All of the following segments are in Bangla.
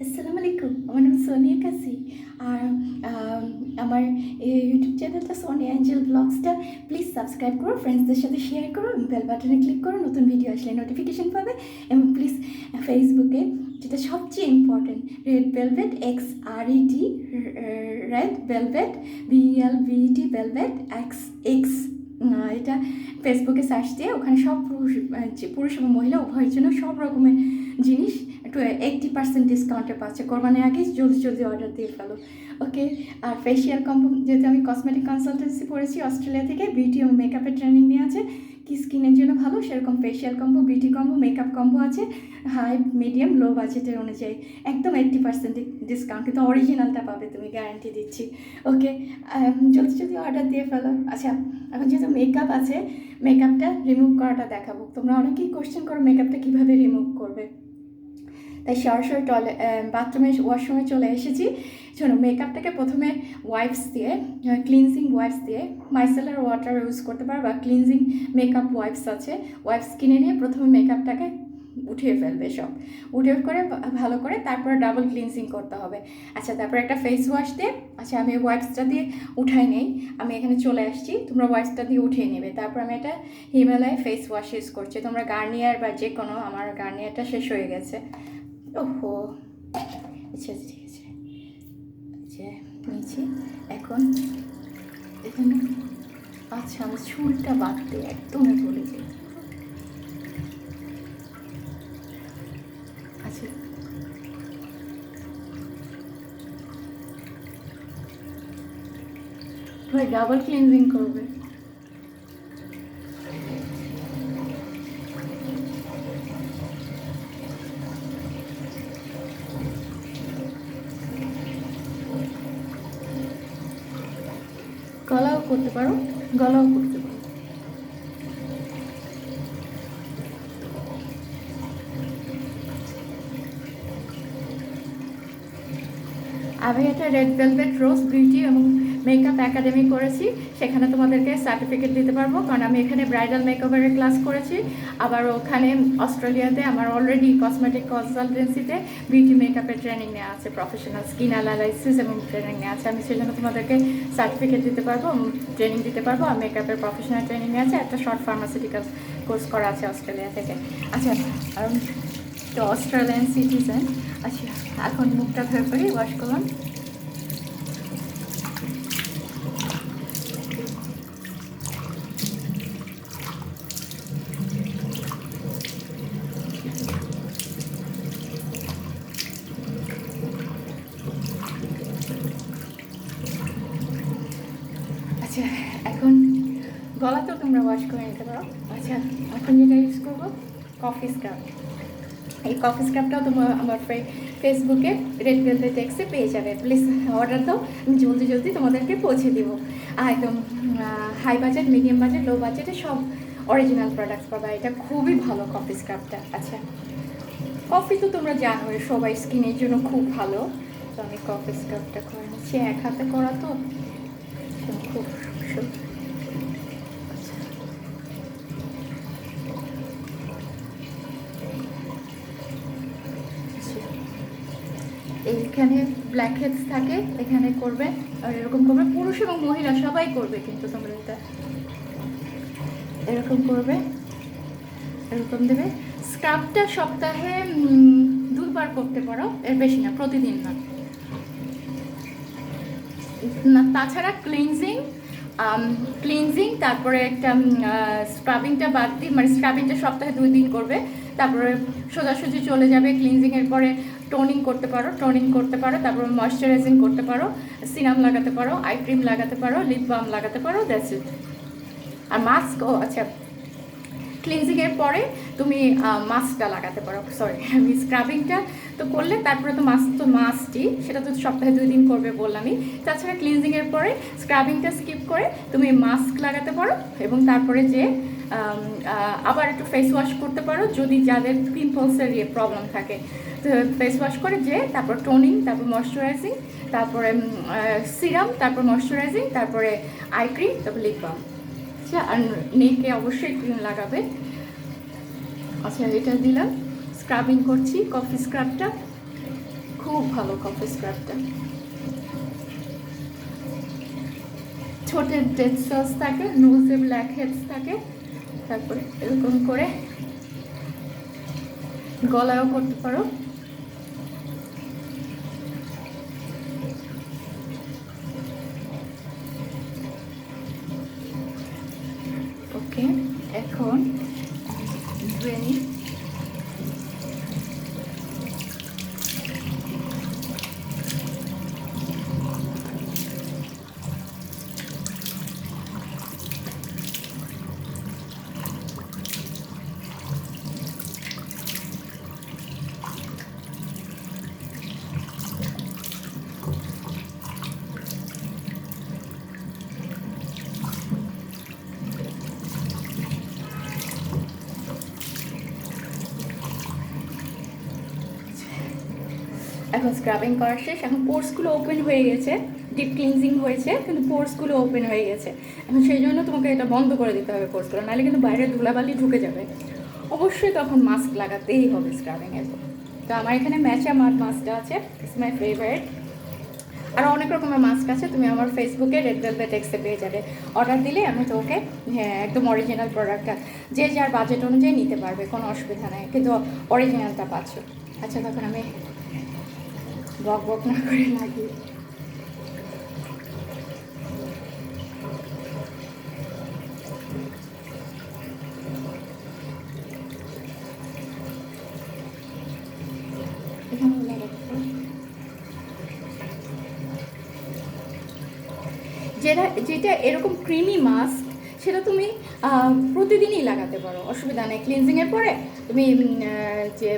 আসসালামু আলাইকুম আমার নাম সোনিয়া কাসি আর আম, আমার ইউটিউব চ্যানেলটা সোনিয়া অ্যাঞ্জেল ব্লগসটা প্লিজ সাবস্ক্রাইব করো ফ্রেন্ডসদের সাথে শেয়ার করো বেল বাটনে ক্লিক করো নতুন ভিডিও আসলে নোটিফিকেশন পাবে। এবং প্লিজ ফেসবুকে যেটা সবচেয়ে important red velvet X R E D red velvet B L V T velvet X X এটা ফেসবুকে সার্চ দিয়ে ওখানে সব পুরুষ পুরুষ এবং মহিলা উভয়ের জন্য সব রকমের জিনিস একটু এইটটি পার্সেন্ট ডিসকাউন্টে পাচ্ছে। কোরবানির আগে জলদি জলদি অর্ডার দিয়ে ফেলো। ওকে আর ফেসিয়াল কম্পো যেহেতু আমি কসমেটিক কনসালটেন্সি পড়েছি অস্ট্রেলিয়া থেকে বিউটি এবং মেকআপের ট্রেনিং নিয়ে আছে কি স্কিনের জন্য ভালো? সেরকম facial combo beauty combo makeup combo আছে। হাই মিডিয়াম লো বাজেটের অনুযায়ী একদম এইট্টি পার্সেন্ট ডিসকাউন্ট কিন্তু অরিজিনালটা পাবে তুমি গ্যারান্টি দিচ্ছি। ওকে যদি যদি অর্ডার দিয়ে ফেলো। আচ্ছা এখন যেহেতু মেকআপ আছে মেকআপটা রিমুভ করাটা দেখাবো। তোমরা অনেকেই কোশ্চেন করো মেকআপটা কীভাবে রিমুভ করবে? তাই সরাসরি টয়লেট বাথরুমে ওয়াশরুমে চলে এসেছি। শোনো মেকআপটাকে প্রথমে ওয়াইপস দিয়ে ক্লিনজিং ওয়াইপস দিয়ে মাইসেলার ওয়াটার ইউজ করতে পারো বা ক্লিনজিং মেকআপ ওয়াইপস আছে। ওয়াইপস কিনে নিয়ে প্রথমে মেকআপটাকে উঠিয়ে ফেলবে সব। উঠে করে ভালো করে তারপরে ডাবল ক্লিনজিং করতে হবে। আচ্ছা তারপর একটা ফেস ওয়াশ দিয়ে আচ্ছা আমি ওয়াইপসটা দিয়ে উঠাই নেই। আমি এখানে চলে আসছি, তোমরা ওয়াইপসটা দিয়ে উঠিয়ে নেবে। তারপর আমি একটা হিমালয় ফেস ওয়াশ ইউজ করছি। তোমরা গার্নিয়ার বা যে কোনো আমার গার্নিয়ারটা শেষ হয়ে গেছে। ওহো। আচ্ছা আচ্ছা, ঠিক আছে। আচ্ছা নিয়েছি। এখন এখানে আচ্ছা আমি চুলটা বাঁধতে একদমই ভুলে যাই আচ্ছা। ভাই ডাবল ক্লিনজিং করবে গলাও করতে পারো গলাও করতে পারো। আমি একটা রেড ভেলভেট রোজ বিউটি এবং মেকআপ একাডেমি করেছি, সেখানে তোমাদেরকে সার্টিফিকেট দিতে পারব, কারণ আমি এখানে ব্রাইডাল মেকআপের ক্লাস করেছি। আবার ওখানে অস্ট্রেলিয়াতে আমার অলরেডি কসমেটিক কনসালটেন্সিতে বিউটি মেকআপের ট্রেনিং নেওয়া আছে প্রফেশনাল স্কিন অ্যানালাইসিস এবং ট্রেনিং নেওয়া আছে। আমি সেজন্য তোমাদেরকে সার্টিফিকেট দিতে পারব ট্রেনিং দিতে পারব। আর মেকআপের প্রফেশনাল ট্রেনিং নেওয়া আছে, একটা শর্ট ফার্মাসিউটিক্যাল কোর্স করা আছে অস্ট্রেলিয়া থেকে। আচ্ছা তো অস্ট্রেলিয়ান সিটিজেন আচ্ছা এখন মুখটা ধরে করি ওয়াশ করলাম। আচ্ছা এখন গলা তো তোমরা ওয়াশ করে নিতে পারো। আচ্ছা এখন যেটা ইউজ করব কফি স্ক্রাব এই কফি স্ক্রাবটাও তোমরা আমার ফেসবুকে রেড ভেলভেট টেক্সে পেয়ে যাবে। প্লিজ অর্ডার দাও, আমি জলদি জলদি তোমাদেরকে পৌঁছে দিব। একদম high budget medium budget low বাজেটে সব অরিজিনাল প্রোডাক্টস পাবা। এটা খুবই ভালো কফি স্ক্রাবটা আচ্ছা কফি তো তোমরা জানোই, সবাই স্কিনের জন্য খুব ভালো। তো আমি কফি স্ক্রাবটা করে নিচ্ছি। এক হাতে করা তো। খুব। এইখানে ব্ল্যাক হেডস থাকে, এখানে করবে, আর এরকম করবে পুরুষ এবং মহিলা, সবাই করবে কিন্তু তোমরা এটা এরকম করবে, এরকম দেবে স্ক্রাবটা সপ্তাহে দুবার করতে পারো, এর বেশি না, প্রতিদিন না তাছাড়া ক্লিনজিং ক্লিনজিং তারপরে একটা স্ক্রাবিংটা বাদ দিয়ে মানে স্ক্রাবিংটা সপ্তাহে দুই দিন করবে, তারপরে সোজাসুজি চলে যাবে ক্লিনজিংয়ের পরে টোনিং করতে পারো টোনিং করতে পারো, তারপরে ময়শ্চারাইজিং করতে পারো সিরাম লাগাতে পারো আই ক্রিম লাগাতে পারো লিপ বাম লাগাতে পারো দ্যাটস ইট আর মাস্ক ও আচ্ছা ক্লিনজিংয়ের পরে তুমি মাস্কটা লাগাতে পারো সরি আমি স্ক্রাবিংটা তো করলে তারপরে তো মাস্ক তো মাস্কই সেটা তো সপ্তাহে দুই দিন করবে বললামই। তাছাড়া ক্লিনজিংয়ের পরে স্ক্রাবিংটা স্কিপ করে তুমি মাস্ক লাগাতে পারো এবং তারপরে যে আবার একটু ফেস ওয়াশ করতে পারো যদি যাদের পিম্পলসের ইয়ে প্রবলেম থাকে। তো ফেস ওয়াশ করে যে, তারপর টোনিং তারপর ময়শ্চারাইজিং তারপরে সিরাম তারপর ময়শ্চারাইজিং তারপরে আই ক্রিম তারপর লিপ বাম আচ্ছা আর নেকে অবশ্যই ক্রিম লাগাবে। আচ্ছা এটা দিলাম। স্ক্রাবিং করছি কফি স্ক্রাবটা খুব ভালো কফি স্ক্রাবটা ছোটের ডেড সেলস থাকে নোজে ব্ল্যাক হেডস থাকে। তারপরে এরকম করে গলায়ও করতে পারো ওকে এখন ধুয়ে নিই এখন স্ক্রাবিং করা শেষ, এখন পোর্সগুলো ওপেন হয়ে গেছে ডিপ ক্লিনজিং হয়েছে, কিন্তু পোর্সগুলো ওপেন হয়ে গেছে। এখন সেই জন্য তোমাকে এটা বন্ধ করে দিতে হবে পোর্সগুলো নাহলে কিন্তু বাইরে ধুলাবালি ঢুকে যাবে। অবশ্যই তখন মাস্ক লাগাতেই হবে স্ক্রাবিংয়ের তো আমার এখানে ম্যাচা মাড মাস্কটা আছে ইটস মাই ফেভারিট আর অনেক রকমের মাস্ক আছে, তুমি আমার ফেসবুকে রেড ভেলভেট এক্সে পেয়ে যাবে। অর্ডার দিলে আমি তোকে হ্যাঁ একদম অরিজিনাল প্রোডাক্টটা যে যার বাজেট অনুযায়ী নিতে পারবে, কোনো অসুবিধা নেই, কিন্তু অরিজিনালটা পাচ্ছ। আচ্ছা তখন আমি বক বক না করে লাগি। যেটা যেটা এরকম ক্রিমি মাস্ক সেটা তুমি প্রতিদিনই লাগাতে পারো, অসুবিধা নেই। ক্লিনজিংয়ের পরে তুমি যে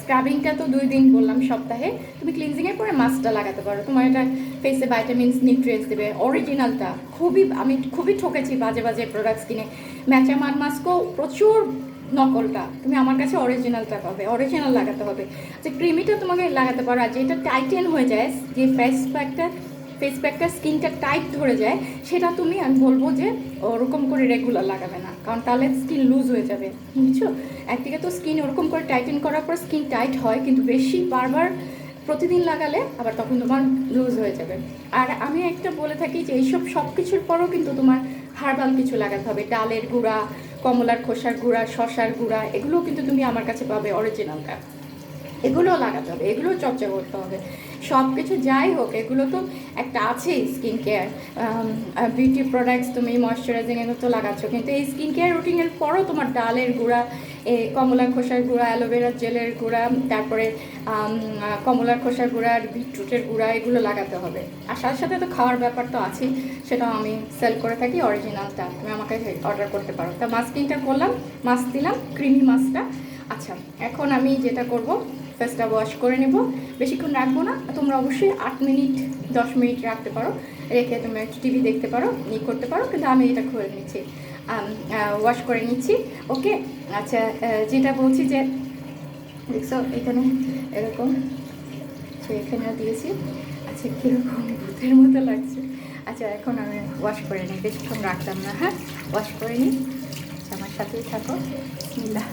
স্ক্রাবিংটা তো দুই দিন বললাম সপ্তাহে, তুমি ক্লিনজিংয়ের পরে মাস্কটা লাগাতে পারো। তোমার এটা ফেসে ভাইটামিনস নিউট্রিয়েন্টস দেবে অরিজিনালটা খুবই, আমি খুবই ঠকেছি বাজে বাজে প্রোডাক্টস কিনে। ম্যাচামার মাস্কও প্রচুর নকলটা। তুমি আমার কাছে অরিজিনালটা পাবে অরিজিনাল লাগাতে হবে। যে ক্রিমিটা তোমাকে লাগাতে পারো, আর যেটা টাইটেন হয়ে যায়, যে ফেস প্যাকটা ফেস প্যাকটা স্কিনটা টাইট ধরে যায়, সেটা তুমি, আমি বলব যে ওরকম করে রেগুলার লাগাবে না, কারণ তাহলে স্কিন লুজ হয়ে যাবে, বুঝছ? একদিকে তো স্কিন ওরকম করে টাইটেন করার পর স্কিন টাইট হয়, কিন্তু বেশি বারবার প্রতিদিন লাগালে আবার তখন তোমার লুজ হয়ে যাবে। আর আমি একটা বলে থাকি যে এইসব সব কিছুর পরও কিন্তু তোমার হার্বাল কিছু লাগাতে হবে, ডালের গুঁড়া, কমলার খোসার গুঁড়া শশার গুঁড়া, এগুলোও কিন্তু তুমি আমার কাছে পাবে অরিজিনালটা এগুলোও লাগাতে হবে এগুলো চর্চা করতে হবে। সব কিছু যাই হোক, এগুলো তো একটা আছেই স্কিন কেয়ার বিউটি প্রোডাক্টস তুমি ময়শ্চারাইজিং এগুলো তো লাগাচ্ছ। কিন্তু এই স্কিন কেয়ার রুটিনের পরও তোমার ডালের গুঁড়া এই কমলার খোসার গুঁড়া অ্যালোভেরা জেলের গুঁড়া, তারপরে কমলার খোসার গুঁড়া আর বিটরুটের গুঁড়া, এগুলো লাগাতে হবে। আর সাথে সাথে তো খাওয়ার ব্যাপার তো আছেই, সেটাও আমি সেল করে থাকি অরিজিনালটা তুমি আমাকে অর্ডার করতে পারো। তা মাস্কিংটা করলাম মাস্ক দিলাম ক্রিমি মাস্কটা আচ্ছা এখন আমি যেটা করব ফেসটা ওয়াশ করে নেব। বেশিক্ষণ রাখব না তোমরা অবশ্যই আট মিনিট দশ মিনিট রাখতে পারো। রেখে তুমি টিভি দেখতে পারো ই করতে পারো কিন্তু আমি এটা খুলে নিচ্ছি। ওয়াশ করে নিচ্ছি। ওকে আচ্ছা যেটা বলছি যে দেখছ এখানে এরকম তো এখানেও দিয়েছি। আচ্ছা কীরকম ভূতের মতো লাগছে। আচ্ছা এখন আমি ওয়াশ করে নিই বেশিক্ষণ রাখতাম না হ্যাঁ? ওয়াশ করে নিই। আচ্ছা, আমার সাথেই থাকো। বিসমিল্লাহ।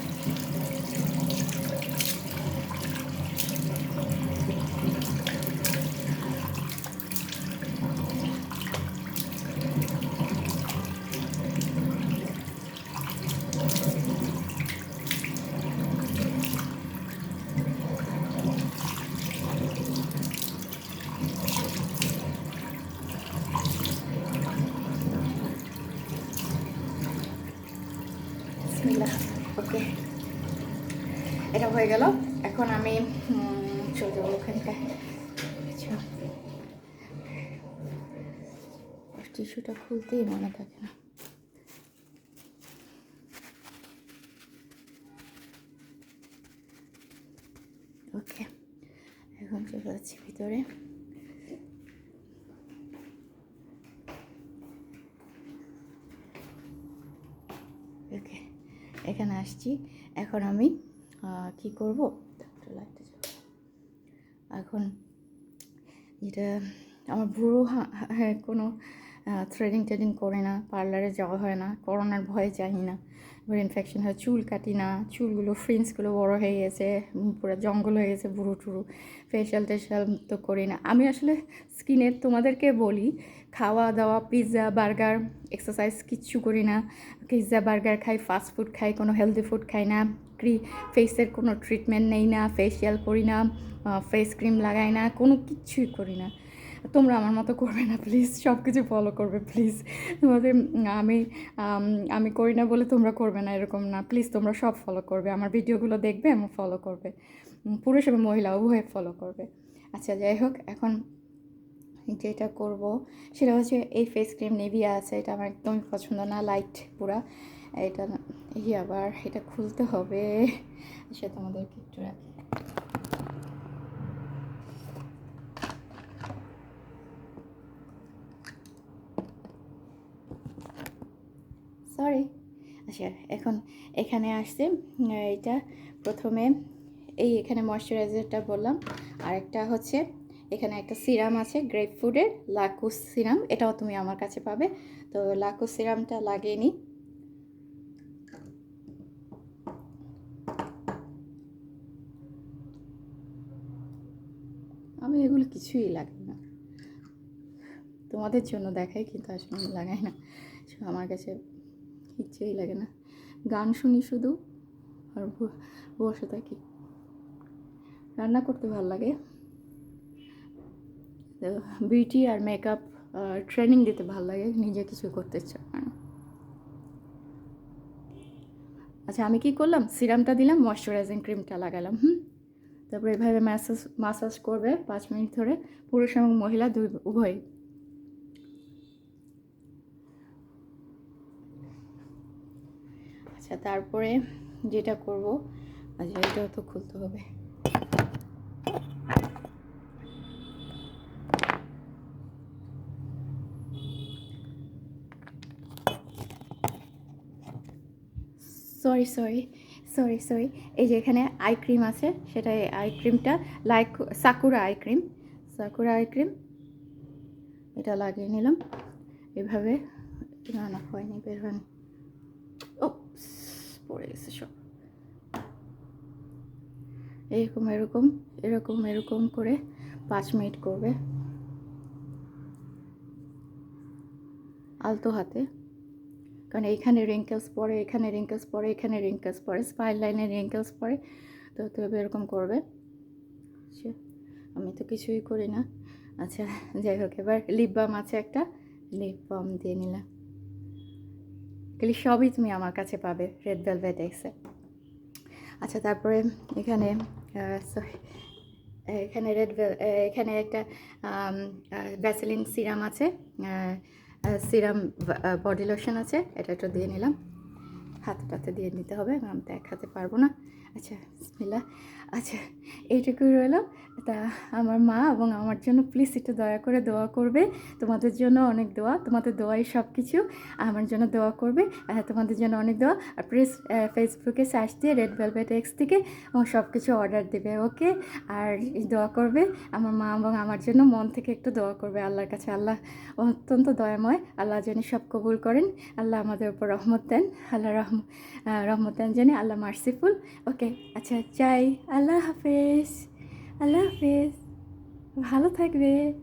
ওকে। এটা হয়ে গেল। এখন আমি চলে যাব আচ্ছা। টিস্যুটা খুলতেই মনে থাকে না। ওকে, এখন চলে যাচ্ছি ভিতরে। ওকে, এখানে আসছি। এখন আমি কি করব? জ্বালাও। এখন যেটা আমার হ্যাঁ কোনো থ্রেডিং ট্রেডিং করে না পার্লারে যাওয়া হয় না করোনার ভয়ে যাই না। এবার ইনফেকশন হয়, চুল কাটি না, চুলগুলো ফ্রিন্সগুলো বড় হয়ে গেছে পুরো জঙ্গল হয়ে গেছে বুড়ো টুরু। ফেশিয়াল টেশিয়াল তো করি না। আমি আসলে স্কিনের তোমাদেরকে বলি খাওয়া দাওয়া পিৎজা বার্গার এক্সারসাইজ কিচ্ছু করি না। পিৎজা বার্গার খাই ফাস্ট ফুড খাই, কোনো হেলদি ফুড খাই না। ক্রি ফেসের কোনো ট্রিটমেন্ট নেই না ফেসিয়াল করি না ফেস ক্রিম লাগাই না, কোনো কিচ্ছুই করি না। তোমরা আমার মতো করবে না প্লিজ সব কিছু ফলো করবে প্লিজ তোমাদের আমি আমি করি না বলে তোমরা করবে না, এরকম না। প্লিজ তোমরা সব ফলো করবে। আমার ভিডিওগুলো দেখবে এবং ফলো করবে। পুরুষ এবং মহিলা, উভয়ে ফলো করবে। আচ্ছা যাই হোক, এখন যেটা করব, সেটা হচ্ছে এই ফেস ক্রিম নেভিয়া আছে, এটা আমার একদমই পছন্দ না লাইট পুরা। এটা এই আবার এটা খুলতে হবে। সে তোমাদেরকে একটু সরি আচ্ছা এখন এখানে আসছে এটা প্রথমে এই এখানে ময়শ্চারাইজারটা বললাম। আর একটা হচ্ছে, এখানে একটা সিরাম আছে গ্রেপ ফুডের লাকুস সিরাম এটাও তুমি আমার কাছে পাবে। তো লাকুস সিরামটা লাগিয়ে নিই। আমি এগুলো কিছুই লাগাই না। তোমাদের জন্য দেখাই, কিন্তু আসলে আমি লাগাই না। আমার কাছে ইচ্ছেই লাগে না। গান শুনি শুধু, আর বসে থাকি। রান্না করতে ভালো লাগে। বিউটি আর মেকআপ ট্রেনিং দিতে ভালো লাগে, নিজে কিছু করতে করে আচ্ছা আমি কি করলাম? সিরামটা দিলাম, ময়শ্চারাইজিং ক্রিমটা লাগালাম, হুম? তারপরে এভাবে ম্যাসাজ মাসাজ করবে পাঁচ মিনিট ধরে। পুরুষ এবং মহিলা দুই উভয় আচ্ছা তারপরে যেটা করব আচ্ছা এটাও তো খুলতে হবে। সরি সরি সরি সরি এই যে এখানে আই ক্রিম আছে সেটা আই ক্রিমটা like Sakura eye cream Sakura eye cream এটা লাগিয়ে নিলাম। এভাবে, না না, হয়নি, বের হয়নি। ও পড়ে গেছে সব। এরকম এরকম এরকম এরকম করে পাঁচ মিনিট করবে। আলতো হাতে। কারণ এইখানে রিঙ্কেলস পড়ে এখানে রিঙ্কেলস পরে, এখানে রিঙ্কেলস পড়ে স্পাইন লাইনে রিঙ্কেলস পড়ে তো তবে এরকম করবে। আমি তো কিছুই করি না। আচ্ছা যাই হোক, এবার লিপ বাম আছে একটা লিপ বাম দিয়ে নিলাম। এগুলি সবই তুমি আমার কাছে পাবে রেড ভেলভেট এক্সে আচ্ছা তারপরে এখানে এখানে রেড এখানে একটা ভ্যাসেলিন সিরাম আছে সিরাম বডি লোশন আছে, এটা একটু দিয়ে নিলাম। হাতটাতে দিয়ে নিতে হবে, আমি দেখাতে পারব না। আচ্ছা বিসমিল্লাহ। আচ্ছা এইটুকুই রইল। তা আমার মা এবং আমার জন্য প্লিজ একটু দয়া করে দোয়া করবে। তোমাদের জন্য অনেক দোয়া, তোমাদের দোয়াই সব কিছু আমার জন্য দোয়া করবে তোমাদের জন্য অনেক দোয়া। আর প্লিজ ফেসবুকে সার্চ দিয়ে রেড ভেলভেট এক্স থেকে এবং সব কিছু অর্ডার দেবে ওকে আর দোয়া করবে, আমার মা এবং আমার জন্য মন থেকে একটু দোয়া করবে আল্লাহর কাছে। আল্লাহ অত্যন্ত দয়াময়, আল্লাহ যেন সব কবুল করেন। আল্লাহ আমাদের উপর রহমত দেন, আল্লাহ রহম রহমত দেন জানি আল্লাহ মার্সিফুল ওকে আচ্ছা চাই। আল্লাহ হাফেজ। আল্লাহ হাফেজ। ভালো থাকবে।